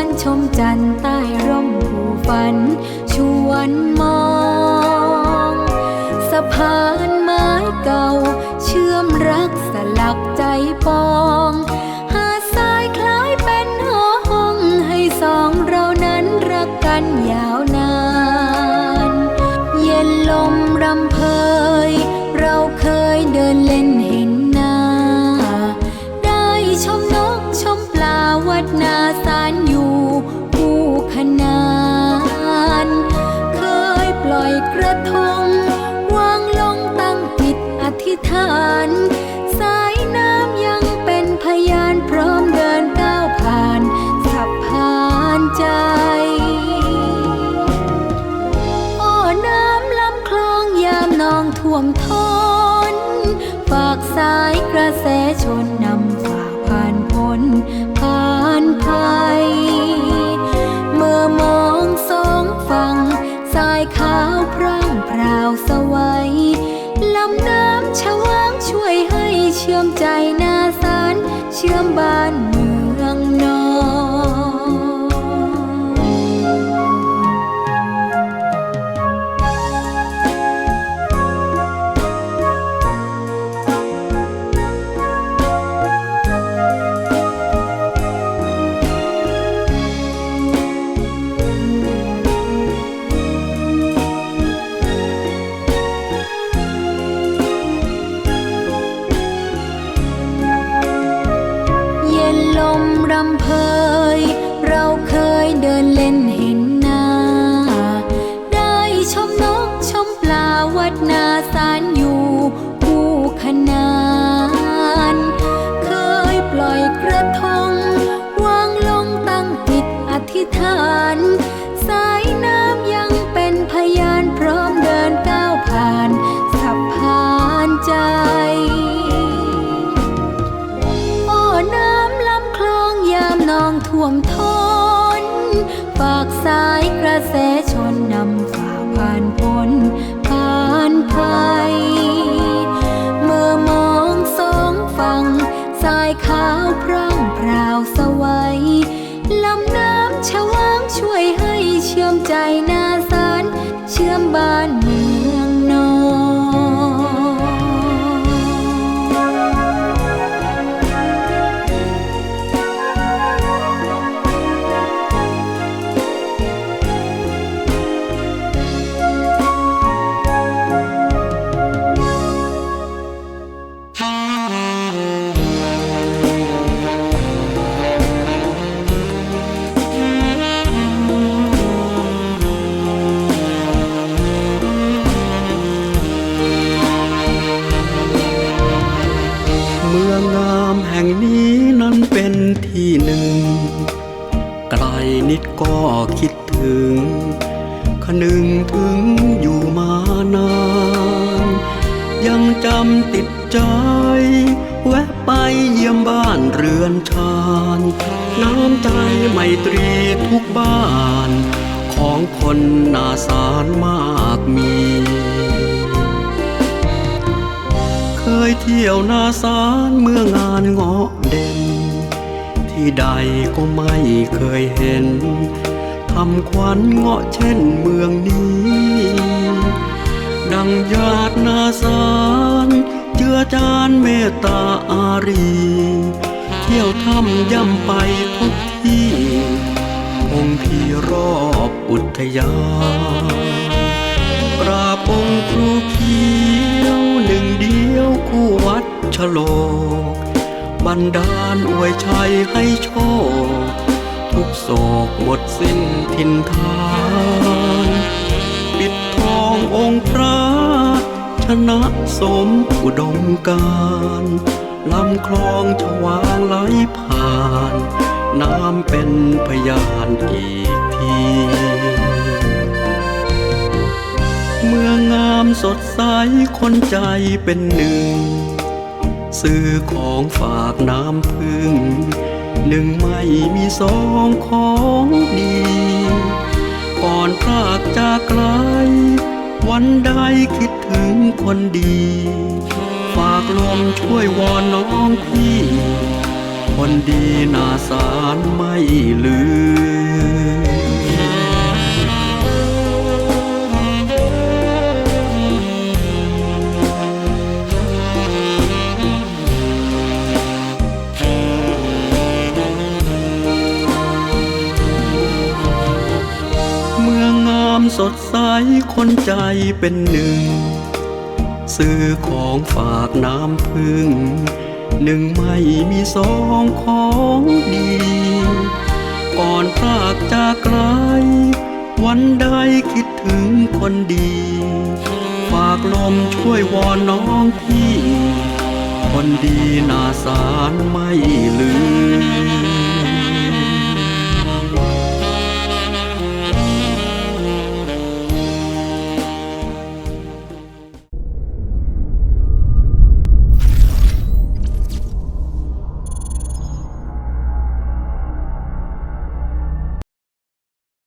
วนชมจันทร์ใต้ร่มผู้ฝัน ชวนมอง สะพานไม้เก่า เชื่อมรักสลักใจปอง ฝากสายกระแสชนนำฝ่าผ่านพ้นผ่านภัย เมื่อมองสองฝั่งสายขาวพระ ย เราเคยเดินเล่นเห็นหน้า ได้ชมนกชมปลาวัดนาสารอยู่คู่ขนาน เคยปล่อยกระทง วางลงตั้งจิตอธิษฐาน ท่วมท้น ฝากสายกระแสชนนำฝ่าผ่านพ้นผ่านภัย นิดก็คิดถึง คนึงถึงอยู่มานาน ยังจำติดใจ แวะไปเยี่ยมบ้านเรือนชานน้ำใจไมตรีทุกบ้าน ของคนนาสารมากมี เคยเที่ยวนาสารเมื่องานเงาะเด่น ที่ใดก็ไม่เคยเห็นทำขวัญเงาะเช่นเมืองนี้ ดังญาตินาสารเจือจานเมตตาอารี เที่ยวทำย่ำไปทุกที่องค์ที่รอบอุทยานกราบองค์ครูเขียวหนึ่งเดียวคู่วัดชโลก บันดาลอวยชัยให้โชค ทุกโศกหมดสิ้นทินทาน ปิดทององค์พระชนะสมอุดมการลำคลองชวางไหลผ่าน น้ำเป็นพยานอีกที เมืองงามสดใสคนใจเป็นหนึ่ง ซื้อของฝากน้ำพึ่ง หนึ่งไม่มีสองของดี ก่อนพากจากไกล วันใดคิดถึงคนดี ฝากลมช่วยวอนน้องพี่ คนดีนาสารไม่ลืม สดใสคนใจเป็นหนึ่ง ซื้อของฝากน้ำพึ่ง หนึ่งไม่มีสองของดี ก่อนพรากจากไกล วันใดคิดถึงคนดี ฝากลมช่วยวอนน้องพี่ คนดีนาสารไม่ลืม